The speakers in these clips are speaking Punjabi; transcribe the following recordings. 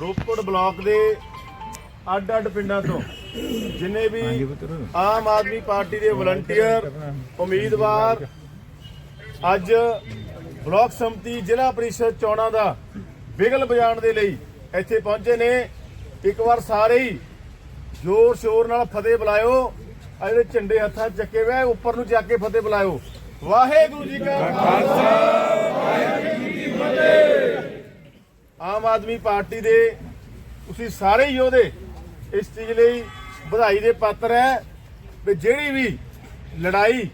ਰੋਪੜ ਬਲਾਕ ਦੇ ਅੱਡ-ਅੱਡ ਪਿੰਡਾਂ ਤੋਂ ਜਿੰਨੇ ਵੀ ਆਮ ਆਦਮੀ ਪਾਰਟੀ ਦੇ ਵਲੰਟੀਅਰ ਉਮੀਦਵਾਰ ਅੱਜ ਬਲਾਕ ਸੰਮਤੀ ਜ਼ਿਲ੍ਹਾ ਪਰਿਸ਼ਦ ਚੋਣਾਂ ਦਾ ਬਿਗਲ ਵਜਾਉਣ ਦੇ ਲਈ ਇੱਥੇ ਪਹੁੰਚੇ ਨੇ। ਇੱਕ ਵਾਰ ਸਾਰੇ ਹੀ ਜ਼ੋਰ ਸ਼ੋਰ ਨਾਲ ਫਤਿਹ ਬੁਲਾਇਓ। ਆ ਜਿਹੜੇ ਝੰਡੇ ਹੱਥਾਂ ਚੱਕੇ ਹੋਏ ਉੱਪਰ ਨੂੰ ਚੱਕ ਕੇ ਫਤਿਹ ਬੁਲਾਇਓ। ਵਾਹਿਗੁਰੂ ਜੀ ਕਾ ਖਾਲਸਾ ਆਮ ਆਦਮੀ ਪਾਰਟੀ ਦੇ, ਤੁਸੀਂ ਸਾਰੇ ਹੀ ਉਹਦੇ ਇਸ ਚੀਜ਼ ਲਈ ਵਧਾਈ ਦੇ ਪਾਤਰ ਹੈ ਵੀ ਜਿਹੜੀ ਵੀ ਲੜਾਈ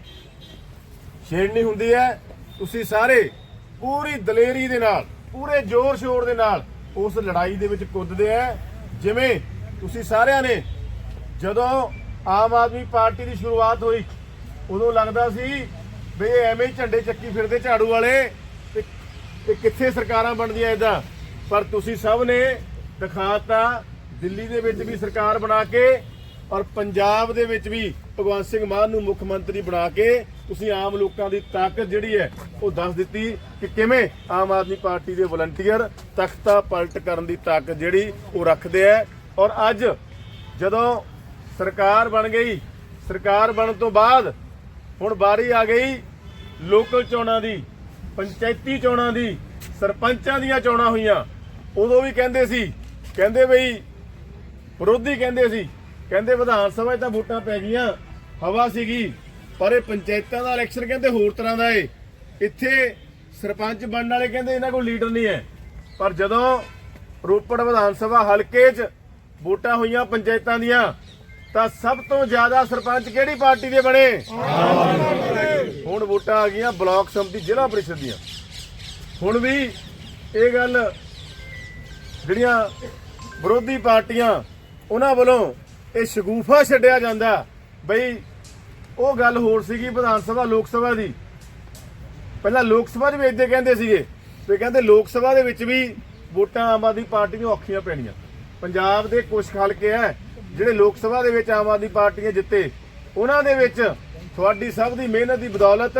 ਛੇੜਨੀ ਹੁੰਦੀ ਹੈ, ਤੁਸੀਂ ਸਾਰੇ ਪੂਰੀ ਦਲੇਰੀ ਦੇ ਨਾਲ, ਪੂਰੇ ਜ਼ੋਰ ਸ਼ੋਰ ਦੇ ਨਾਲ ਉਸ ਲੜਾਈ ਦੇ ਵਿੱਚ ਕੁੱਦਦੇ ਆ ਜਿਵੇਂ ਤੁਸੀਂ ਸਾਰਿਆਂ ਨੇ ਜਦੋਂ ਆਮ ਆਦਮੀ ਪਾਰਟੀ ਦੀ ਸ਼ੁਰੂਆਤ ਹੋਈ, ਉਦੋਂ ਲੱਗਦਾ ਸੀ ਵੀ ਐਵੇਂ ਹੀ ਝੰਡੇ ਚੱਕੀ ਫਿਰਦੇ ਝਾੜੂ ਵਾਲੇ ਤੇ ਕਿੱਥੇ ਸਰਕਾਰਾਂ ਬਣਦੀਆਂ ਇਦਾਂ? ਪਰ ਤੁਸੀਂ ਸਭ ਨੇ ਦਿਖਾਤਾ ਦਿੱਲੀ ਦੇ ਵਿੱਚ ਵੀ ਸਰਕਾਰ ਬਣਾ ਕੇ ਔਰ ਪੰਜਾਬ ਦੇ ਵਿੱਚ ਵੀ ਭਗਵੰਤ ਸਿੰਘ ਮਾਨ ਨੂੰ ਮੁੱਖ ਮੰਤਰੀ ਬਣਾ ਕੇ ਤੁਸੀਂ ਆਮ ਲੋਕਾਂ ਦੀ ਤਾਕਤ ਜਿਹੜੀ ਹੈ ਉਹ ਦੱਸ ਦਿੱਤੀ ਕਿ ਕਿਵੇਂ ਆਮ ਆਦਮੀ ਪਾਰਟੀ ਦੇ ਵਲੰਟੀਅਰ ਤਖਤਾ ਪਲਟ ਕਰਨ ਦੀ ਤਾਕਤ ਜਿਹੜੀ ਉਹ ਰੱਖਦੇ ਆ ਔਰ ਅੱਜ ਜਦੋਂ ਸਰਕਾਰ ਬਣ ਗਈ, ਸਰਕਾਰ ਬਣਨ ਤੋਂ ਬਾਅਦ ਹੁਣ ਵਾਰੀ ਆ ਗਈ ਲੋਕਲ ਚੋਣਾਂ ਦੀ, ਪੰਚਾਇਤੀ ਚੋਣਾਂ ਦੀ, ਸਰਪੰਚਾਂ ਦੀਆਂ ਚੋਣਾਂ ਹੋਈਆਂ। ਉਦੋਂ ਵੀ ਕਹਿੰਦੇ ਸੀ, ਕਹਿੰਦੇ ਬਈ, ਵਿਰੋਧੀ ਕਹਿੰਦੇ ਸੀ, ਕਹਿੰਦੇ ਵਿਧਾਨ ਸਭਾ 'ਚ ਤਾਂ ਵੋਟਾਂ ਪੈ ਗਈਆਂ, ਹਵਾ ਸੀਗੀ, ਪਰ ਇਹ ਪੰਚਾਇਤਾਂ ਦਾ ਇਲੈਕਸ਼ਨ ਕਹਿੰਦੇ ਹੋਰ ਤਰ੍ਹਾਂ ਦਾ ਏ। ਇੱਥੇ ਸਰਪੰਚ ਬਣਨ ਵਾਲੇ ਕਹਿੰਦੇ ਇਹਨਾਂ ਕੋਲ ਲੀਡਰ ਨਹੀਂ ਹੈ। ਪਰ ਜਦੋਂ ਰੋਪੜ ਵਿਧਾਨ ਸਭਾ ਹਲਕੇ 'ਚ ਵੋਟਾਂ ਹੋਈਆਂ ਪੰਚਾਇਤਾਂ ਦੀਆਂ, ਤਾਂ ਸਭ ਤੋਂ ਜ਼ਿਆਦਾ ਸਰਪੰਚ ਕਿਹੜੀ ਪਾਰਟੀ ਦੇ ਬਣੇ? ਹੁਣ ਵੋਟਾਂ ਆ ਗਈਆਂ ਬਲਾਕ ਸੰਮਤੀ ਜ਼ਿਲ੍ਹਾ ਪਰਿਸ਼ਦ ਦੀਆਂ। ਹੁਣ ਵੀ ਇਹ ਗੱਲ ਜਿਹੜੀਆਂ ਵਿਰੋਧੀ ਪਾਰਟੀਆਂ ਉਹਨਾਂ ਵੱਲੋਂ ਇਹ ਸ਼ਗੂਫਾ ਛੱਡਿਆ ਜਾਂਦਾ ਬਈ, ਉਹ ਗੱਲ ਹੋਰ ਸੀਗੀ ਵਿਧਾਨ ਸਭਾ, ਲੋਕ ਸਭਾ ਦੀ। ਪਹਿਲਾਂ ਲੋਕ ਸਭਾ ਦੇ ਵਿੱਚ ਇਦਾਂ ਕਹਿੰਦੇ ਸੀਗੇ ਤੇ ਕਹਿੰਦੇ ਲੋਕ ਸਭਾ ਦੇ ਵਿੱਚ ਵੀ ਵੋਟਾਂ ਆਮ ਆਦਮੀ ਪਾਰਟੀ ਨੂੰ ਔਖੀਆਂ ਪੈਣੀਆਂ। ਪੰਜਾਬ ਦੇ ਕੁਝ ਹਲਕੇ ਹੈ, ਜਿਹੜੇ ਲੋਕ ਸਭਾ ਦੇ ਵਿੱਚ ਆਮ ਆਦਮੀ ਪਾਰਟੀਆਂ ਜਿੱਤੇ, ਉਹਨਾਂ ਦੇ ਵਿੱਚ ਤੁਹਾਡੀ ਸਭ ਦੀ ਮਿਹਨਤ ਦੀ ਬਦੌਲਤ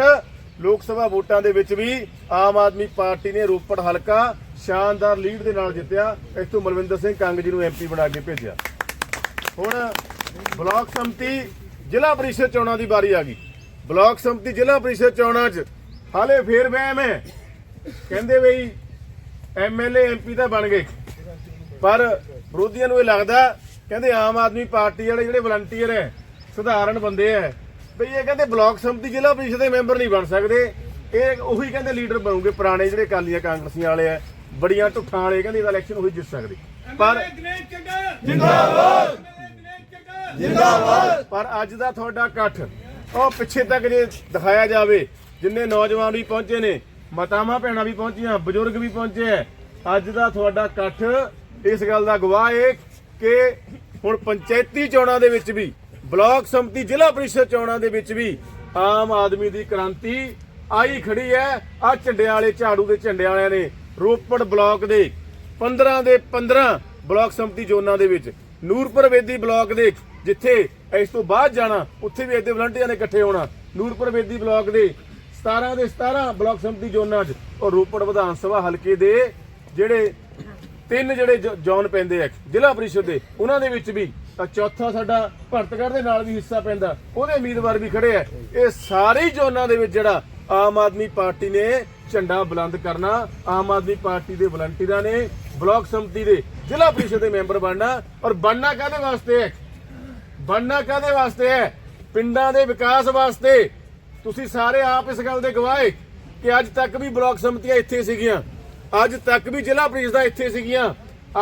ਲੋਕ ਸਭਾ ਵੋਟਾਂ ਦੇ ਵਿੱਚ ਵੀ ਆਮ ਆਦਮੀ ਪਾਰਟੀ ਨੇ ਰੋਪੜ ਹਲਕਾ ਸ਼ਾਨਦਾਰ ਲੀਡ ਦੇ ਨਾਲ ਜਿੱਤਿਆ। ਇੱਥੋਂ ਮਲਵਿੰਦਰ ਸਿੰਘ ਕੰਗ ਜੀ ਨੂੰ ਐਮਪੀ ਬਣਾ ਕੇ ਭੇਜਿਆ। ਹੁਣ ਬਲਾਕ ਸੰਮਤੀ ਜ਼ਿਲ੍ਹਾ ਪਰਿਸ਼ਦ ਚੋਣਾਂ ਦੀ ਵਾਰੀ ਆ ਗਈ। ਬਲਾਕ ਸੰਮਤੀ ਜ਼ਿਲ੍ਹਾ ਪਰਿਸ਼ਦ ਚੋਣਾਂ 'ਚ ਹਾਲੇ ਫੇਰ ਵਹਿਮ ਹੈ। ਕਹਿੰਦੇ ਬਈ ਐਮਐਲਏ ਐਮਪੀ ਤਾਂ ਬਣ ਗਏ। ਪਰ ਵਿਰੋਧੀਆਂ ਨੂੰ ਇਹ ਲੱਗਦਾ, ਕਹਿੰਦੇ ਆਮ ਆਦਮੀ ਪਾਰਟੀ ਵਾਲੇ ਜਿਹੜੇ ਵਲੰਟੀਅਰ ਹੈ, ਸਧਾਰਨ ਬੰਦੇ ਹੈ ਬਈ ਇਹ ਕਹਿੰਦੇ ਬਲਾਕ ਸੰਮਤੀ ਜ਼ਿਲ੍ਹਾ ਪਰਿਸ਼ਦ ਦੇ ਮੈਂਬਰ ਨਹੀਂ ਬਣ ਸਕਦੇ। ਇਹ ਉਹੀ ਕਹਿੰਦੇ ਲੀਡਰ ਬਣੂਗੇ ਪੁਰਾਣੇ ਜਿਹੜੇ ਕਾਲੀਆਂ ਕਾਂਗਰਸੀਆਂ ਵਾਲੇ ਆ ਬੜੀਆਂ ਢੁੱਠਾਂ ਵਾਲੇ ਕਹਿੰਦੇ ਇਹਦਾ ਇਲੈਕਸ਼ਨ ਉਹੀ ਜਿੱਤ ਸਕਦੇ। ਪਰ ਪਰ ਅੱਜ ਦਾ ਤੁਹਾਡਾ ਇਕੱਠ ਉਹ ਪਿੱਛੇ ਤੱਕ ਜੇ ਦਿਖਾਇਆ ਜਾਵੇ ਜਿੰਨੇ ਨੌਜਵਾਨ ਵੀ ਪਹੁੰਚੇ ਨੇ ਮਾਤਾਵਾਂ ਭੈਣਾਂ ਵੀ ਪਹੁੰਚੀਆਂ ਬਜ਼ੁਰਗ ਵੀ ਪਹੁੰਚੇ ਐ ਅੱਜ ਦਾ ਤੁਹਾਡਾ ਇਕੱਠ ਇਸ ਗੱਲ ਦਾ ਗਵਾਹ ਹੈ ਕਿ ਹੁਣ ਪੰਚਾਇਤੀ ਚੋਣਾਂ ਦੇ ਵਿੱਚ ਵੀ ਬਲਾਕ ਸੰਮਤੀ ਜ਼ਿਲ੍ਹਾ ਪਰਿਸ਼ਦ ਚੋਣਾਂ ਦੇ ਵਿੱਚ ਵੀ ਆਮ ਆਦਮੀ ਦੀ ਕ੍ਰਾਂਤੀ ਆਈ ਖੜੀ ਹੈ। ਆ ਝੰਡਿਆਂ ਵਾਲੇ ਝਾੜੂ ਦੇ ਝੰਡੇ ਵਾਲਿਆਂ ਨੇ ਰੋਪੜ ਬਲਾਕ ਦੇ 15 ਦੇ 15 ਬਲਾਕ ਸੰਮਤੀ ਜ਼ੋਨਾਂ ਦੇ ਵਿੱਚ, ਨੂਰਪੁਰ ਵੇਦੀ ਬਲਾਕ ਦੇ, ਜਿੱਥੇ ਇਸ ਤੋਂ ਬਾਅਦ ਜਾਣਾ, ਉੱਥੇ ਵੀ ਇਹਦੇ ਵਲੰਟੀਅਰਾਂ ਨੇ ਇਕੱਠੇ ਹੋਣਾ। ਨੂਰਪੁਰ ਵੇਦੀ ਬਲਾਕ ਦੇ 17 ਦੇ 17 ਬਲਾਕ ਸੰਮਤੀ ਜ਼ੋਨਾਂ 'ਚ ਔਰ ਰੋਪੜ ਵਿਧਾਨ ਸਭਾ ਹਲਕੇ ਦੇ ਜਿਹੜੇ ਤਿੰਨ ਜਿਹੜੇ ਜ਼ੋਨ ਪੈਂਦੇ ਆ, ਜ਼ਿਲ੍ਹਾ ਪਰਿਸ਼ਦ ਦੇ, ਉਹਨਾਂ ਦੇ ਵਿੱਚ ਵੀ ਤਾਂ ਚੌਥਾ ਸਾਡਾ ਭਰਤਗੜ ਦੇ ਨਾਲ ਵੀ ਹਿੱਸਾ ਪੈਂਦਾ, ਉਹਦੇ ਉਮੀਦਵਾਰ ਵੀ ਖੜੇ ਆ। ਇਹ ਸਾਰੇ ਜ਼ੋਨਾਂ ਦੇ ਵਿੱਚ ਜਿਹੜਾ ਆਮ ਆਦਮੀ ਪਾਰਟੀ ਨੇ ਝੰਡਾ ਬੁਲੰਦ ਕਰਨਾ, ਆਮ ਆਦਮੀ ਪਾਰਟੀ ਦੇ ਵਲੰਟੀਅਰਾਂ ਨੇ ਬਲਾਕ ਸੰਮਤੀ ਦੇ ਜ਼ਿਲ੍ਹਾ ਪਰਿਸ਼ਦ ਦੇ ਮੈਂਬਰ ਬਣਨਾ ਔਰ ਬਣਨਾ ਕਾਹਦੇ ਵਾਸਤੇ ਹੈ? ਬਣਨਾ ਕਾਦੇ ਵਾਸਤੇ ਹੈ? ਪਿੰਡਾਂ ਦੇ ਵਿਕਾਸ ਵਾਸਤੇ। ਤੁਸੀਂ ਸਾਰੇ ਆਪ ਇਸ ਗੱਲ ਦੇ ਗਵਾਹ ਕਿ ਅੱਜ ਤੱਕ ਵੀ ਬਲਾਕ ਸੰਮਤੀਆਂ ਇੱਥੇ ਸੀਗੀਆਂ। ਅੱਜ ਤੱਕ ਵੀ ਜ਼ਿਲ੍ਹਾ ਪ੍ਰੀਸ਼ਦਾਂ ਇੱਥੇ ਸੀਗੀਆਂ।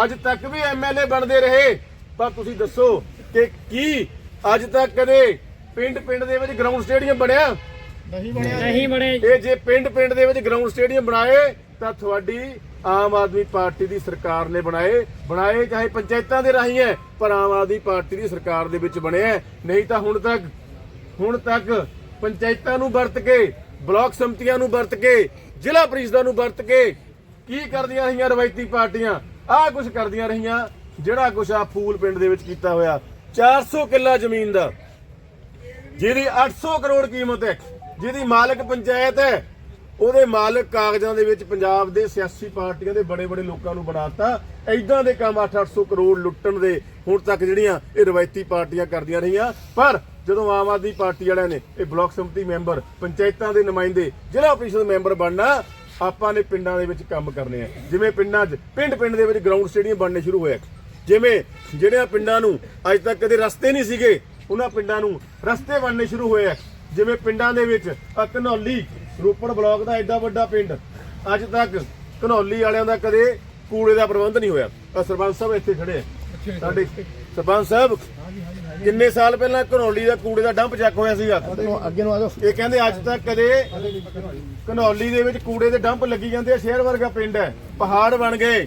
ਅੱਜ ਤੱਕ ਵੀ ਐਮਐਲਏ ਬਣਦੇ ਰਹੇ। ਪਰ ਤੁਸੀਂ ਦੱਸੋ ਕਿ ਕੀ ਅੱਜ ਤੱਕ ਕਦੇ ਪਿੰਡ ਪਿੰਡ ਦੇ ਵਿੱਚ ਗਰਾਊਂਡ ਸਟੇਡੀਅਮ ਬਣਿਆ? ਨਹੀਂ ਬਣੇ। ਇਹ ਜੇ ਪਿੰਡ ਪਿੰਡ ਦੇ ਵਿੱਚ ਗਰਾਊਂਡ ਸਟੇਡੀਅਮ ਬਣਾਏ ਤਾਂ ਤੁਹਾਡੀ ਆਮ ਆਦਮੀ ਪਾਰਟੀ ਦੀ ਸਰਕਾਰ ਨੇ ਬਣਾਏ। ਬਣਾਏ ਚਾਹੇ ਪੰਚਾਇਤਾਂ ਦੇ ਰਾਹੀਂ ਹੈ ਪਰ ਆਮ ਆਦਮੀ ਪਾਰਟੀ ਦੀ ਸਰਕਾਰ ਦੇ ਵਿੱਚ ਬਣੇ ਹੈ। ਨਹੀਂ ਤਾਂ ਹੁਣ ਤੱਕ ਹੁਣ ਤੱਕ ਪੰਚਾਇਤਾਂ ਨੂੰ ਵਰਤ ਕੇ ਬਲਾਕ ਸੰਮਤੀਆਂ ਨੂੰ ਵਰਤ ਕੇ ਜ਼ਿਲ੍ਹਾ ਪ੍ਰੀਸ਼ਦਾਂ ਨੂੰ ਵਰਤ ਕੇ ਕੀ ਕਰਦੀਆਂ ਰਹੀਆਂ ਰਵਾਇਤੀ ਪਾਰਟੀਆਂ? ਆਹ ਕੁਝ ਕਰਦੀਆਂ ਰਹੀਆਂ ਜਿਹੜਾ ਕੁਝ ਆ ਫੂਲ ਪਿੰਡ ਦੇ ਵਿੱਚ ਕੀਤਾ ਹੋਇਆ। 400 ਕਿੱਲਾ ਜ਼ਮੀਨ ਦਾ ਜਿਹਦੀ 800 ਕਰੋੜ ਕੀਮਤ ਹੈ। ਜਿਹਦੀ ਮਾਲਕ ਪੰਚਾਇਤ ਹੈ, ਉਹਦੇ ਮਾਲਕ ਕਾਗਜ਼ਾਂ ਦੇ ਵਿੱਚ ਪੰਜਾਬ ਦੇ ਸਿਆਸੀ ਪਾਰਟੀਆਂ ਦੇ ਬੜੇ ਬੜੇ ਲੋਕਾਂ ਨੂੰ ਬਣਾਤਾ। ਐਦਾਂ ਦੇ ਕੰਮ 8-800 ਕਰੋੜ ਲੁੱਟਣ ਦੇ ਹੁਣ ਤੱਕ ਜਿਹੜੀਆਂ ਇਹ ਰਵਾਇਤੀ ਪਾਰਟੀਆਂ ਕਰਦੀਆਂ ਰਹੀਆਂ। ਪਰ ਜਦੋਂ ਆਮ ਆਦਮੀ ਪਾਰਟੀ ਵਾਲਿਆਂ ਨੇ ਇਹ ਬਲਾਕ ਸਮਿਤੀ ਮੈਂਬਰ ਪੰਚਾਇਤਾਂ ਦੇ ਨੁਮਾਇੰਦੇ, ਜ਼ਿਲ੍ਹਾ ਪ੍ਰੀਸ਼ਦ ਮੈਂਬਰ ਬਣਨਾ, ਆਪਾਂ ਨੇ ਪਿੰਡਾਂ ਦੇ ਵਿੱਚ ਕੰਮ ਕਰਨੇ ਆ। ਜਿਵੇਂ ਪਿੰਡਾਂ 'ਚ, ਪਿੰਡ ਪਿੰਡ ਦੇ ਵਿੱਚ ਗਰਾਊਂਡ ਸਟੇਡੀਅਮ ਬਣਨੇ ਸ਼ੁਰੂ ਹੋਏ ਜਿਵੇਂ ਜਿਹੜਿਆਂ ਪਿੰਡਾਂ ਨੂੰ ਅੱਜ ਤੱਕ ਕਦੇ ਰਸਤੇ ਨਹੀਂ ਸੀਗੇ, ਉਹਨਾਂ ਪਿੰਡਾਂ ਨੂੰ ਰਸਤੇ ਬਣਨੇ ਸ਼ੁਰੂ ਹੋਏ ਆ। ਜਿਵੇਂ ਪਿੰਡਾਂ ਦੇ ਵਿੱਚ ਘਨੌਲੀ ਰੋਪੜ ਬਲਾਕ ਦਾ ਐਡਾ ਵੱਡਾ ਪਿੰਡ ਅੱਜ ਤੱਕ ਘਨੌਲੀ ਵਾਲਿਆਂ ਦਾ ਕਦੇ ਕੂੜੇ ਦਾ ਪ੍ਰਬੰਧ ਨਹੀਂ ਹੋਇਆ। ਸਰਪੰਚ ਸਾਹਿਬ ਇੱਥੇ ਖੜੇ ਆ। ਸਾਡੇ ਸਰਪੰਚ ਸਾਹਿਬ ਕਿੰਨੇ ਸਾਲ ਪਹਿਲਾਂ ਘਨੌਲੀ ਦਾ ਕੂੜੇ ਦਾ ਡੰਪ ਚੱਕ ਹੋਇਆ ਸੀਗਾ ਅੱਗੇ ਨੂੰ ਆ ਜਾਓ। ਇਹ ਕਹਿੰਦੇ ਅੱਜ ਤੱਕ ਕਦੇ ਘਨੌਲੀ ਦੇ ਵਿੱਚ ਕੂੜੇ ਦੇ ਡੰਪ ਲੱਗੀ ਜਾਂਦੇ ਆ ਸ਼ਹਿਰ ਵਰਗਾ ਪਿੰਡ ਹੈ ਪਹਾੜ ਬਣ ਗਏ।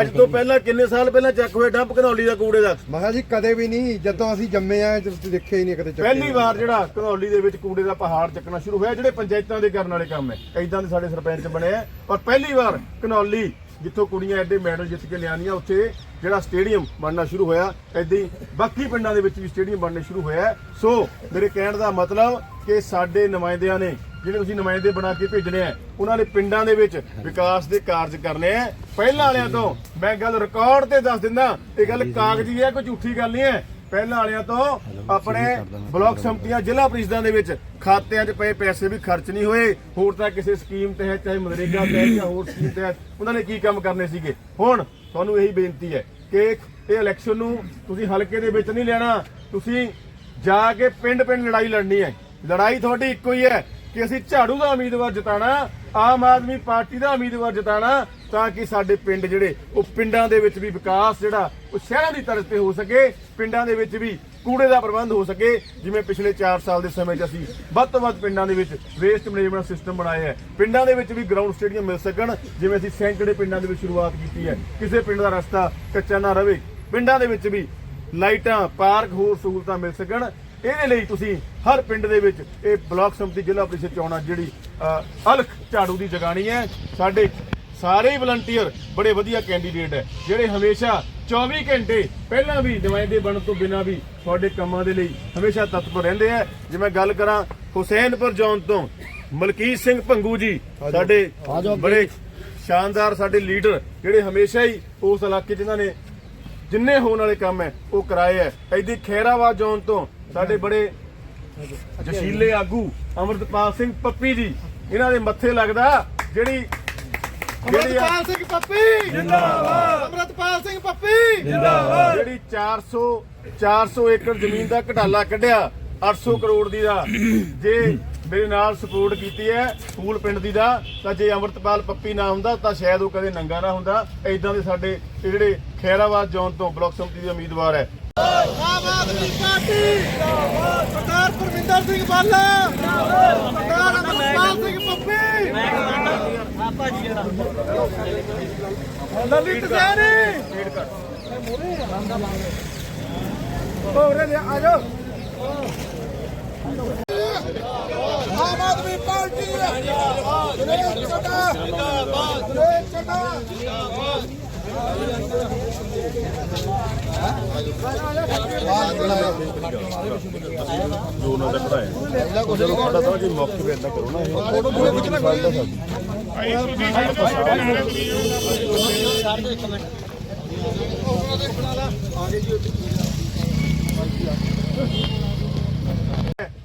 ਅੱਜ ਤੋਂ ਪਹਿਲਾਂ ਕਿੰਨੇ ਸਾਲ ਪਹਿਲਾਂ ਚੱਕ ਹੋਏ ਡੰਪ ਘਨੌਲੀ ਦਾ ਕੂੜੇ ਦਾ? ਮੈਂ ਕਿਹਾ ਜੀ ਕਦੇ ਵੀ ਨਹੀਂ ਜਦੋਂ ਅਸੀਂ ਜੰਮੇ ਆ ਤੁਸੀਂ ਦੇਖਿਆ ਹੀ ਨਹੀਂ ਕਦੇ ਚੱਕੇ ਪਹਿਲੀ ਵਾਰ ਜਿਹੜਾ ਘਨੌਲੀ ਦੇ ਵਿੱਚ ਕੂੜੇ ਦਾ ਪਹਾੜ ਚੱਕਣਾ ਸ਼ੁਰੂ ਹੋਇਆ ਜਿਹੜੇ ਪੰਚਾਇਤਾਂ ਦੇ ਕਰਨ ਵਾਲੇ ਕੰਮ ਹੈ ਐਦਾਂ ਦੇ ਸਾਡੇ ਸਰਪੰਚ ਬਣੇ ਆ ਔਰ ਪਹਿਲੀ ਵਾਰ ਘਨੌਲੀ ਜਿੱਥੋਂ ਕੁੜੀਆਂ ਐਡੇ ਮੈਡਲ ਜਿੱਤ ਕੇ ਲਿਆਂਦੀਆਂ ਉੱਥੇ ਜਿਹੜਾ ਸਟੇਡੀਅਮ ਬਣਨਾ ਸ਼ੁਰੂ ਹੋਇਆ ਐਦਾਂ ਹੀ ਬਾਕੀ ਪਿੰਡਾਂ ਦੇ ਵਿੱਚ ਵੀ ਸਟੇਡੀਅਮ ਬਣਨੇ ਸ਼ੁਰੂ ਹੋਇਆ ਸੋ ਮੇਰੇ ਕਹਿਣ ਦਾ ਮਤਲਬ ਕਿ ਸਾਡੇ ਨੁਮਾਇੰਦਿਆਂ ਨੇ ਜਿਹੜੇ ਤੁਸੀਂ ਨੁਮਾਇੰਦੇ ਬਣਾ ਕੇ ਭੇਜਣੇ ਆ ਉਹਨਾਂ ਨੇ ਪਿੰਡਾਂ ਦੇ ਵਿੱਚ ਵਿਕਾਸ ਦੇ ਕਾਰਜ ਕਰਨੇ ਆ ਪਹਿਲਾਂ ਵਾਲਿਆਂ ਤੋਂ ਮੈਂ ਗੱਲ ਰਿਕਾਰਡ ਤੇ ਦੱਸ ਦਿੰਦਾ ਇਹ ਗੱਲ ਕਾਗਜ਼ੀ ਹੈ ਕੋਈ ਝੂਠੀ ਗੱਲ ਨਹੀਂ ਹੈ। ਪਹਿਲਾਂ ਵਾਲਿਆਂ ਤੋਂ ਆਪਣੇ ਬਲਾਕ ਸੰਮਤੀਆਂ ਜ਼ਿਲ੍ਹਾ ਪ੍ਰੀਸ਼ਦਾਂ ਦੇ ਵਿੱਚ ਖਾਤਿਆਂ 'ਚ ਪਏ ਪੈਸੇ ਵੀ ਖਰਚ ਨਹੀਂ ਹੋਏ। ਹੋਰ ਤਾਂ ਕਿਸੇ ਸਕੀਮ ਤਹਿਤ ਚਾਹੇ ਮਨਰੇਗਾ ਤਹਿਤ ਜਾਂ ਹੋਰ ਸਕੀਮ ਤਹਿਤ ਉਹਨਾਂ ਨੇ ਕੀ ਕੰਮ ਕਰਨੇ ਸੀਗੇ? ਹੁਣ ਤੁਹਾਨੂੰ ਇਹੀ ਬੇਨਤੀ ਹੈ ਕਿ ਇਹ ਇਲੈਕਸ਼ਨ ਨੂੰ ਤੁਸੀਂ ਹਲਕੇ ਦੇ ਵਿੱਚ ਨਹੀਂ ਲੈਣਾ। ਤੁਸੀਂ ਜਾ ਕੇ ਪਿੰਡ ਪਿੰਡ ਲੜਾਈ ਲੜਨੀ ਹੈ। ਲੜਾਈ ਤੁਹਾਡੀ ਇੱਕੋ ਹੀ ਹੈ। ਕਿ ਅਸੀਂ ਝਾੜੂ ਦਾ ਉਮੀਦਵਾਰ ਜਿਤਾਣਾ ਆਮ ਆਦਮੀ ਪਾਰਟੀ ਦਾ ਉਮੀਦਵਾਰ ਜਿਤਾਣਾ ਤਾਂ ਕਿ ਸਾਡੇ ਪਿੰਡ ਜਿਹੜੇ, ਉਹ ਪਿੰਡਾਂ ਦੇ ਵਿੱਚ ਵੀ ਵਿਕਾਸ ਜਿਹੜਾ, ਉਹ ਸ਼ਹਿਰਾਂ ਦੀ ਤਰਜ਼ ਤੇ ਹੋ ਸਕੇ, ਪਿੰਡਾਂ ਦੇ ਵਿੱਚ ਵੀ ਕੂੜੇ ਦਾ ਪ੍ਰਬੰਧ ਹੋ ਸਕੇ, ਜਿਵੇਂ ਪਿਛਲੇ 4 ਸਾਲ ਦੇ ਸਮੇਂ 'ਚ ਅਸੀਂ ਵੱਧ ਤੋਂ ਵੱਧ ਪਿੰਡਾਂ ਦੇ ਵਿੱਚ ਵੇਸਟ ਮੈਨੇਜਮੈਂਟ ਸਿਸਟਮ ਬਣਾਇਆ ਹੈ। ਪਿੰਡਾਂ ਦੇ ਵਿੱਚ ਵੀ ਗਰਾਊਂਡ ਸਟੇਡੀਅਮ ਮਿਲ ਸਕਣ, ਜਿਵੇਂ ਅਸੀਂ ਸੈਂਕੜੇ ਪਿੰਡਾਂ ਦੇ ਵਿੱਚ ਸ਼ੁਰੂਆਤ ਕੀਤੀ ਹੈ। ਕਿਸੇ ਪਿੰਡ ਦਾ ਰਸਤਾ ਕੱਚਾ ਨਾ ਰਹੇ ਪਿੰਡਾਂ ਦੇ ਵਿੱਚ ਵੀ ਲਾਈਟਾਂ, ਪਾਰਕ ਹੋਰ ਸਹੂਲਤਾਂ ਮਿਲ ਸਕਣ ਇਹਦੇ ਲਈ ਤੁਸੀਂ ਹਰ ਪਿੰਡ ਦੇ ਵਿੱਚ ਇਹ ਬਲਾਕ ਸੰਮਤੀ ਜ਼ਿਲ੍ਹਾ ਪ੍ਰੀਸ਼ਦ ਚੋਣਾਂ ਜਿਹੜੀ ਅਲਖ ਝਾੜੂ ਦੀ ਜਗਾਣੀ ਹੈ। ਸਾਡੇ ਸਾਰੇ ਹੀ ਵਲੰਟੀਅਰ ਬੜੇ ਵਧੀਆ ਕੈਂਡੀਡੇਟ ਹੈ ਜਿਹੜੇ ਹਮੇਸ਼ਾ 24 ਘੰਟੇ ਪਹਿਲਾਂ ਵੀ ਨੁਮਾਇੰਦੇ ਬਣਨ ਤੋਂ ਬਿਨਾਂ ਵੀ ਤੁਹਾਡੇ ਕੰਮਾਂ ਦੇ ਲਈ ਹਮੇਸ਼ਾ ਤਤਪਰ ਰਹਿੰਦੇ ਆ। ਜੇ ਮੈਂ ਗੱਲ ਕਰਾਂ ਹੁਸੈਨਪੁਰ ਜੌਨ ਤੋਂ ਮਲਕੀਤ ਸਿੰਘ ਭੰਗੂ ਜੀ ਸਾਡੇ ਬੜੇ ਸ਼ਾਨਦਾਰ ਸਾਡੇ ਲੀਡਰ ਜਿਹੜੇ ਹਮੇਸ਼ਾ ਹੀ ਉਸ ਇਲਾਕੇ ਇਹਨਾਂ ਨੇ ਜਿੰਨੇ ਹੋਣ ਵਾਲੇ ਕੰਮ ਹੈ ਉਹ ਕਰਾਏ ਐ ਐਦੀ ਖੈਰਾਬਾਦ ਜ਼ੋਨ ਤੋਂ ਸਾਡੇ ਬੜੇ ਜਸ਼ੀਲੇ ਆਗੂ ਅਮਰਤਪਾਲ ਸਿੰਘ ਪੱਪੀ ਜੀ ਇਹਨਾਂ ਦੇ ਮੱਥੇ ਲੱਗਦਾ ਜਿਹੜੀ ਅਮਰਤਪਾਲ ਸਿੰਘ ਪੱਪੀ! ਜਿੰਦਾਬਾਦ! ਅਮਰਤਪਾਲ ਸਿੰਘ ਪੱਪੀ! ਜਿਹੜੀ 400 400 ਏਕੜ ਜ਼ਮੀਨ ਦਾ ਘਟਾਲਾ ਕੱਢਿਆ 800 ਕਰੋੜ ਦੀ ਦਾ। ਜੇ ਮੇਰੇ ਨਾਲ ਸਪੋਰਟ ਕੀਤੀ ਹੈ ਫੂਲ ਪਿੰਡ ਦੀ ਦਾ ਤਾਂ ਜੇ ਅਮਰਤਪਾਲ ਪੱਪੀ ਨਾ ਹੁੰਦਾ ਤਾਂ ਸ਼ਾਇਦ ਉਹ ਕਦੇ ਨੰਗਾ ਨਾ ਹੁੰਦਾ। ਐਦਾਂ ਦੇ ਸਾਡੇ ਜਿਹੜੇ ਖੈਰਾਬਾਦ ਜ਼ੋਨ ਤੋਂ ਬਲਾਕ ਸੰਮਤੀ ਦੇ ਉਮੀਦਵਾਰ ਹੈ। ਆਮ ਆਦਮੀ ਪਾਰਟੀ ਜਿੰਦਾਬਾਦ ਸਰਦਾਰ ਪਰਮਿੰਦਰ ਸਿੰਘ ਬਾਲਾ ਜਿੰਦਾਬਾਦ ਸਰਦਾਰ ਅਮਰਤਪਾਲ ਸਿੰਘ ਪੱਪੀ ਲਲਿਤ ਸੈਣੀ ਹੋਰੇ ਲੈ ਆ ਜਾਓ ਆਮ ਆਦਮੀ ਪਾਰਟੀ ਜਿੰਦਾਬਾਦ ਜਿੰਦਾਬਾਦ ਜਿੰਦਾਬਾਦ ਜੋ ਉਹਨਾਂ ਦਾ ਕਢਾਇਆ ਜਦੋਂ ਸਾਡਾ ਤਾਂ ਜੀ ਮੁੱਖ ਵੀ ਏਦਾਂ ਕਰੋ ਨਾ ਫੋਟੋ ਪੂਰੇ ਵਿੱਚ ਨਾ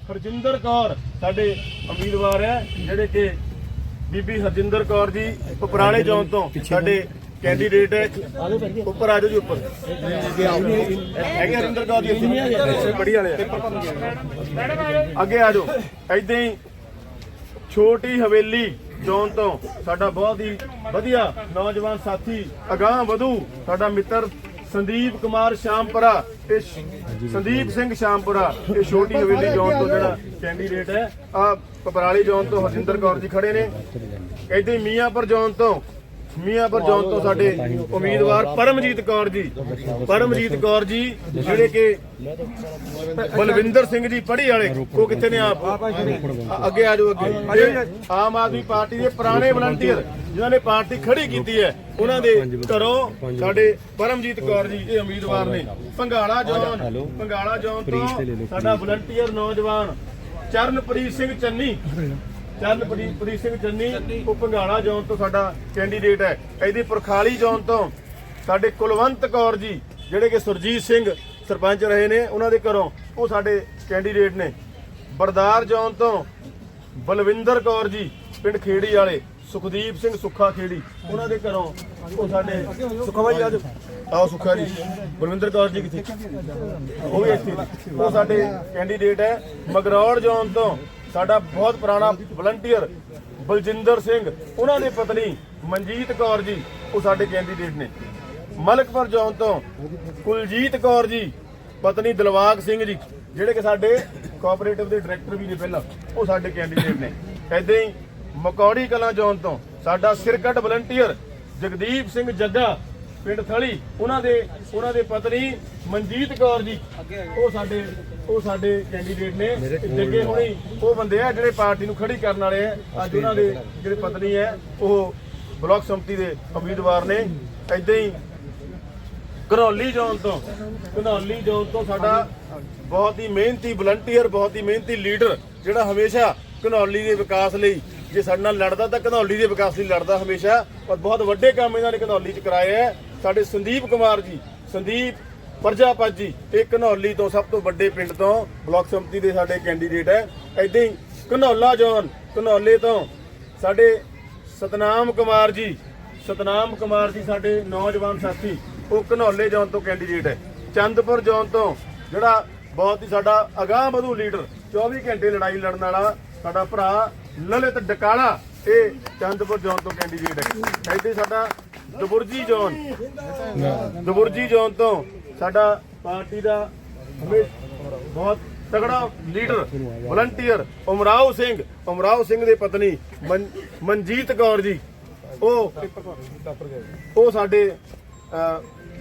ਹਰਜਿੰਦਰ ਕੌਰ ਸਾਡੇ ਉਮੀਦਵਾਰ ਹੈ, ਜਿਹੜੇ ਕਿ ਬੀਬੀ ਹਰਜਿੰਦਰ ਕੌਰ ਜੀ ਪਪਰਾਲੇ ਜ਼ੋਨ ਤੋਂ ਸਾਡੇ ਕੈਂਡੀਡੇਟ ਹੈ ਉੱਪਰ ਆ ਜਾਓ ਜੀ ਉੱਪਰ। ਹੈਗੇ ਹਰਜਿੰਦਰ ਕੌਰ ਜੀ ਇੱਥੇ। ਬੜੀ ਵਾਲੇ ਆ। ਅੱਗੇ ਆ ਜਾਓ। ਐਦਾਂ ਹੀ ਛੋਟੀ ਹਵੇਲੀ ਜ਼ੋਨ ਤੋਂ ਸਾਡਾ ਬਹੁਤ ਹੀ ਵਧੀਆ ਨੌਜਵਾਨ ਸਾਥੀ ਅਗਾਹ ਵਧੂ। ਸਾਡਾ ਮਿੱਤਰ ਸੰਦੀਪ ਕੁਮਾਰ ਸ਼ਾਮਪੁਰਾ ਇਹ ਸੰਦੀਪ ਸਿੰਘ ਸ਼ਾਮਪੁਰਾ ਇਹ ਛੋਟੀ ਹਵੇਲੀ ਜ਼ੋਨ ਤੋਂ ਜਿਹੜਾ ਕੈਂਡੀਡੇਟ ਹੈ। ਆ ਪਪਰਾਲੀ ਜ਼ੋਨ ਤੋਂ ਹਰਜਿੰਦਰ ਕੌਰ ਜੀ ਖੜੇ ਨੇ। ਏਦਾਂ ਮੀਆਂਪੁਰ ਜ਼ੋਨ ਤੋਂ ਮੀਆਂਪੁਰ ਜ਼ੋਨ ਤੋਂ ਸਾਡੇ ਉਮੀਦਵਾਰ ਪਰਮਜੀਤ ਕੌਰ ਜੀ। ਪਰਮਜੀਤ ਕੌਰ ਜੀ, ਜਿਹੜੇ ਕਿ ਬਲਵਿੰਦਰ ਸਿੰਘ ਜੀ ਪੜ੍ਹੀ ਵਾਲੇ, ਉਹ ਕਿੱਥੇ ਨੇ ਆਪ? ਅੱਗੇ ਆ ਜਾਓ ਅੱਗੇ। ਇਹ ਆਮ ਆਦਮੀ ਪਾਰਟੀ ਦੇ ਪੁਰਾਣੇ ਵਲੰਟੀਅਰ, ਜਿਨ੍ਹਾਂ ਨੇ ਪਾਰਟੀ ਖੜੀ ਕੀਤੀ ਹੈ, ਉਹਨਾਂ ਦੇ ਘਰੋਂ ਸਾਡੇ ਪਰਮਜੀਤ ਕੌਰ ਜੀ, ਇਹ ਉਮੀਦਵਾਰ ਨੇ। ਪੰਗਾਲਾ ਜੌਨ ਪੰਗਾਲਾ ਜੌਨ ਤੋਂ ਸਾਡਾ ਵਲੰਟੀਅਰ ਨੌਜਵਾਨ ਚਰਨਪ੍ਰੀਤ ਸਿੰਘ ਚੰਨੀ ਚਰਨਪ੍ਰੀਤ ਸਿੰਘ ਚੰਨੀ, ਉਹ ਪੰਗਾਲਾ ਜੌਨ ਤੋਂ ਸਾਡਾ ਕੈਂਡੀਡੇਟ ਹੈ। ਇਹਦੀ ਪੁਰਖਾਲੀ ਜੌਨ ਤੋਂ ਸਾਡੇ ਕੁਲਵੰਤ ਕੌਰ ਜੀ, ਜਿਹੜੇ ਕਿ ਸੁਰਜੀਤ ਸਿੰਘ ਸਰਪੰਚ ਰਹੇ ਨੇ, ਉਹਨਾਂ ਦੇ ਘਰੋਂ ਉਹ ਸਾਡੇ ਕੈਂਡੀਡੇਟ ਨੇ। ਬਰਦਾਰ ਜੌਨ ਤੋਂ ਬਲਵਿੰਦਰ ਕੌਰ ਜੀ, ਪਿੰਡ ਖੇੜੀ ਵਾਲੇ, ਸੁਖਦੀਪ ਸਿੰਘ ਸੁੱਖਾ ਖੇੜੀ, ਉਹਨਾਂ ਦੇ ਘਰੋਂ ਉਹ ਸਾਡੇ ਸੁੱਖਾ ਬਾਈ ਆਜੋ ਆਓ ਸੁੱਖਾ ਜੀ। ਬਲਵਿੰਦਰ ਕੌਰ ਜੀ ਕਿੱਥੇ? ਉਹ ਵੀ ਇੱਥੇ ਉਹ ਸਾਡੇ ਕੈਂਡੀਡੇਟ ਹੈ। ਮਗਰੌੜ ਜੌਨ ਤੋਂ ਸਾਡਾ ਬਹੁਤ ਪੁਰਾਣਾ ਵਲੰਟੀਅਰ ਬਲਜਿੰਦਰ ਸਿੰਘ, ਉਹਨਾਂ ਦੀ ਪਤਨੀ ਮਨਜੀਤ ਕੌਰ ਜੀ, ਉਹ ਸਾਡੇ ਕੈਂਡੀਡੇਟ ਨੇ। ਮਲਕਪੁਰ ਜੌਨ ਤੋਂ ਕੁਲਜੀਤ ਕੌਰ ਜੀ, ਪਤਨੀ ਦਿਲਵਾਗ ਸਿੰਘ ਜੀ, ਜਿਹੜੇ ਕਿ ਸਾਡੇ ਕੋਆਪਰੇਟਿਵ ਦੇ ਡਾਇਰੈਕਟਰ ਵੀ ਨੇ ਪਹਿਲਾਂ, ਉਹ ਸਾਡੇ ਕੈਂਡੀਡੇਟ ਨੇ। ਏਦਾਂ ਹੀ ਮਕੌੜੀ ਕਲਾਂ ਜੌਨ ਤੋਂ ਸਾਡਾ ਸਿਰਕਟ ਵਲੰਟੀਅਰ ਜਗਦੀਪ ਸਿੰਘ ਜੱਗਾ ਪਿੰਡ ਥਲੀ ਉਹਨਾਂ ਦੇ ਉਹਨਾਂ ਦੇ ਪਤਨੀ ਮਨਜੀਤ ਕੌਰ ਜੀ। ਉਹ ਸਾਡੇ ਉਹ ਸਾਡੇ ਕੈਂਡੀਡੇਟ ਨੇ। ਜੱਗੇ ਹੁਣੀ ਉਹ ਬੰਦੇ ਆ ਜਿਹੜੇ ਪਾਰਟੀ ਨੂੰ ਖੜੀ ਕਰਨ ਵਾਲੇ ਆ। ਅੱਜ ਉਹਨਾਂ ਦੇ ਜਿਹੜੇ ਪਤਨੀ ਹੈ ਉਹ ਬਲਾਕ ਸੰਮਤੀ ਦੇ ਉਮੀਦਵਾਰ ਨੇ। ਏਦਾਂ ਹੀ ਘਨੌਲੀ ਜ਼ੋਨ ਤੋਂ ਘਨੌਲੀ ਜ਼ੋਨ ਤੋਂ ਸਾਡਾ ਬਹੁਤ ਹੀ ਮਿਹਨਤੀ ਵਲੰਟੀਅਰ ਬਹੁਤ ਹੀ ਮਿਹਨਤੀ ਲੀਡਰ ਜਿਹੜਾ ਹਮੇਸ਼ਾ ਘਨੌਲੀ ਦੇ ਵਿਕਾਸ ਲਈ ਜੇ ਸਾਡੇ ਨਾਲ ਲੜਦਾ ਤਾਂ ਘਨੌਲੀ ਦੇ ਵਿਕਾਸ ਲਈ ਲੜਦਾ ਹਮੇਸ਼ਾ। ਔਰ ਬਹੁਤ ਵੱਡੇ ਕੰਮ ਇਹਨਾਂ ਨੇ ਘਨੌਲੀ 'ਚ ਕਰਾਏ ਹੈ ਸਾਡੇ ਸੰਦੀਪ ਕੁਮਾਰ ਜੀ, ਸੰਦੀਪ ਪ੍ਰਜਾਪਤ ਜੀ, ਇਹ ਘਨੌਲੀ ਤੋਂ ਸਭ ਤੋਂ ਵੱਡੇ ਪਿੰਡ ਤੋਂ ਬਲਾਕ ਸੰਮਤੀ ਦੇ ਸਾਡੇ ਕੈਂਡੀਡੇਟ ਹੈ। ਏਦਾਂ ਹੀ ਘਨੌਲਾ ਜ਼ੋਨ, ਘਨੌਲੇ ਤੋਂ ਸਾਡੇ ਸਤਨਾਮ ਕੁਮਾਰ ਜੀ, ਸਤਨਾਮ ਕੁਮਾਰ ਜੀ ਸਾਡੇ ਨੌਜਵਾਨ ਸਾਥੀ, ਉਹ ਘਨੌਲੇ ਜੌਨ ਤੋਂ ਕੈਂਡੀਡੇਟ ਹੈ। ਚੰਦਪੁਰ ਜੋਨ ਤੋਂ ਜਿਹੜਾ ਬਹੁਤ ਹੀ ਸਾਡਾ ਅਗਾਹ ਵਧੂ ਲੀਡਰ 24 ਘੰਟੇ ਲੜਾਈ ਲੜਨ ਵਾਲਾ ਸਾਡਾ ਭਰਾ ਲਲਿਤ ਡਕਾਲਾ, ਇਹ ਚੰਦਪੁਰ ਜੌਨ ਤੋਂ ਕੈਂਡੀਡੇਟ ਹੈ। ਇੱਥੇ ਸਾਡਾ ਦਬੁਰਜੀ ਜੌਨ ਦਬੁਰਜੀ ਜੌਨ ਤੋਂ ਸਾਡਾ ਪਾਰਟੀ ਦਾ ਬਹੁਤ ਤਗੜਾ ਲੀਡਰ ਵਲੰਟੀਅਰ ਉਮਰਾਓ ਸਿੰਘ ਉਮਰਾਓ ਸਿੰਘ ਦੇ ਪਤਨੀ ਮਨਜੀਤ ਕੌਰ ਜੀ, ਉਹ ਉਹ ਸਾਡੇ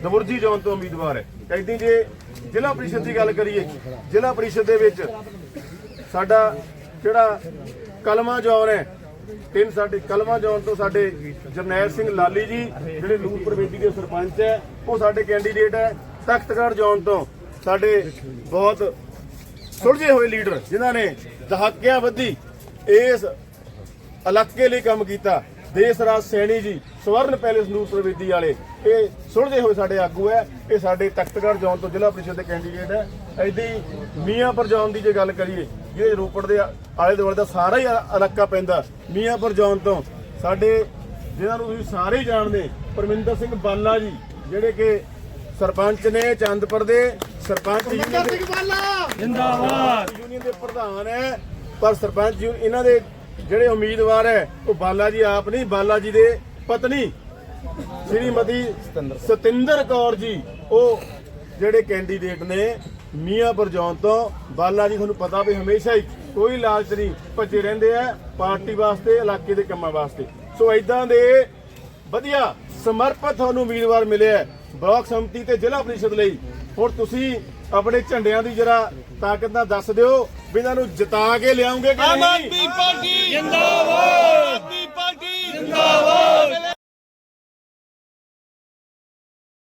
ਦਬੁਰਜੀ ਜੋਨ ਤੋਂ ਉਮੀਦਵਾਰ ਹੈ। ਕਹਿੰਦੀ ਜੇ ਜ਼ਿਲ੍ਹਾ ਪ੍ਰੀਸ਼ਦ ਦੀ ਗੱਲ ਕਰੀਏ, ਜ਼ਿਲ੍ਹਾ ਪ੍ਰੀਸ਼ਦ ਦੇ ਵਿੱਚ ਸਾਡਾ ਜਿਹੜਾ ਕਲਮਾ ਜੌਨ ਹੈ ਤਿੰਨ ਸਾਡੇ ਕਲਮਾ ਜੌਨ ਤੋਂ ਸਾਡੇ ਜਰਨੈਲ ਸਿੰਘ ਲਾਲੀ ਜੀ, ਜਿਹੜੇ ਨੂਰਪੁਰ ਬੇਦੀ ਦੇ ਸਰਪੰਚ ਹੈ, ਉਹ ਸਾਡੇ ਕੈਂਡੀਡੇਟ ਹੈ, ਤਖਤਗੜ੍ਹ ਜੌਨ ਤੋਂ ਸਾਡੇ ਬਹੁਤ ਸੁਲਝੇ ਹੋਏ ਲੀਡਰ, ਜਿਨ੍ਹਾਂ ਨੇ ਦਹਾਕਿਆਂ ਵੱਧੀ ਇਸ ਇਲਾਕੇ ਲਈ ਕੰਮ ਕੀਤਾ। ਦੇਸ ਰਾਜ ਸੈਣੀ ਜੀ, ਸਵਰਨ ਪੈਲੇਸ ਨੂੰ ਪ੍ਰਵੇਦੀ ਵਾਲੇ, ਇਹ ਸੁਲਝੇ ਹੋਏ ਸਾਡੇ ਆਗੂ ਹੈ, ਇਹ ਸਾਡੇ ਤਖਤਗੜ੍ਹ ਜ਼ੋਨ ਤੋਂ ਜ਼ਿਲ੍ਹਾ ਪ੍ਰੀਸ਼ਦ ਦੇ ਕੈਂਡੀਡੇਟ ਹੈ। ਐਦੀ ਮੀਆਂਪੁਰ ਜ਼ੋਨ ਦੀ ਜੇ ਗੱਲ ਕਰੀਏ ਜਿਹੜੇ ਰੋਪੜ ਦੇ ਆਲੇ ਦੁਆਲੇ ਦਾ ਸਾਰਾ ਹੀ ਇਲਾ- ਇਲਾਕਾ ਪੈਂਦਾ। ਮੀਆਂਪੁਰ ਜ਼ੋਨ ਤੋਂ ਸਾਡੇ ਜਿਹਨਾਂ ਨੂੰ ਤੁਸੀਂ ਸਾਰੇ ਹੀ ਜਾਣਦੇ ਪਰਮਿੰਦਰ ਸਿੰਘ ਬਾਲਾ ਜੀ ਜਿਹੜੇ ਕਿ ਸਰਪੰਚ ਨੇ ਚੰਦਪੁਰ ਦੇ ਸਰਪੰਚ ਯੂਨੀਅਨ ਸਿੰਘ ਬਾਲਾ! ਜਿੰਦਾਬਾਦ! ਯੂਨੀਅਨ ਦੇ ਪ੍ਰਧਾਨ ਹੈ ਪਰ ਸਰਪੰਚ ਯੂ- ਇਹਨਾਂ ਦੇ ਜਿਹੜੇ ਉਮੀਦਵਾਰ ਹੈ ਉਹ ਬਾਲਾ ਜੀ ਆਪ ਨਹੀਂ ਬਾਲਾ ਜੀ ਦੇ ਪਤਨੀ ਸ਼੍ਰੀਮਤੀ ਸਤਿੰਦਰ ਕੌਰ ਜੀ ਉਹ ਜਿਹੜੇ ਕੈਂਡੀਡੇਟ ਨੇ ਮੀਆਂਪੁਰ ਜੌਨ ਤੋਂ ਬਾਲਾ ਜੀ ਤੁਹਾਨੂੰ ਪਤਾ ਵੀ ਹਮੇਸ਼ਾ ਹੀ ਕੋਈ ਲਾਲਚ ਨਹੀਂ ਭੱਜੇ ਰਹਿੰਦੇ ਆ ਪਾਰਟੀ ਵਾਸਤੇ ਇਲਾਕੇ ਦੇ ਕੰਮਾਂ ਵਾਸਤੇ। ਸੋ ਐਦਾਂ ਦੇ ਵਧੀਆ ਸਮਰਪਿਤ ਤੁਹਾਨੂੰ ਉਮੀਦਵਾਰ ਮਿਲਿਆ ਬਲਾਕ ਸੰਮਤੀ ਤੇ ਜ਼ਿਲ੍ਹਾ ਪ੍ਰੀਸ਼ਦ ਲਈ। ਹੁਣ ਤੁਸੀਂ ਆਪਣੇ ਝੰਡਿਆਂ ਦੀ ਜਰਾ ਤਾਕਤ ਨਾਲ ਦੱਸ ਦਿਓ ਵੀ ਇਹਨਾਂ ਨੂੰ ਜਿਤਾ ਕੇ ਲਿਆਉਂਗੇ ਕਿ ਨਹੀਂ। ਪਾਰਟੀ ਜਿੰਦਾਬਾਦ। ਆਦਮੀ ਪਾਰਟੀ ਜਿੰਦਾਬਾਦ।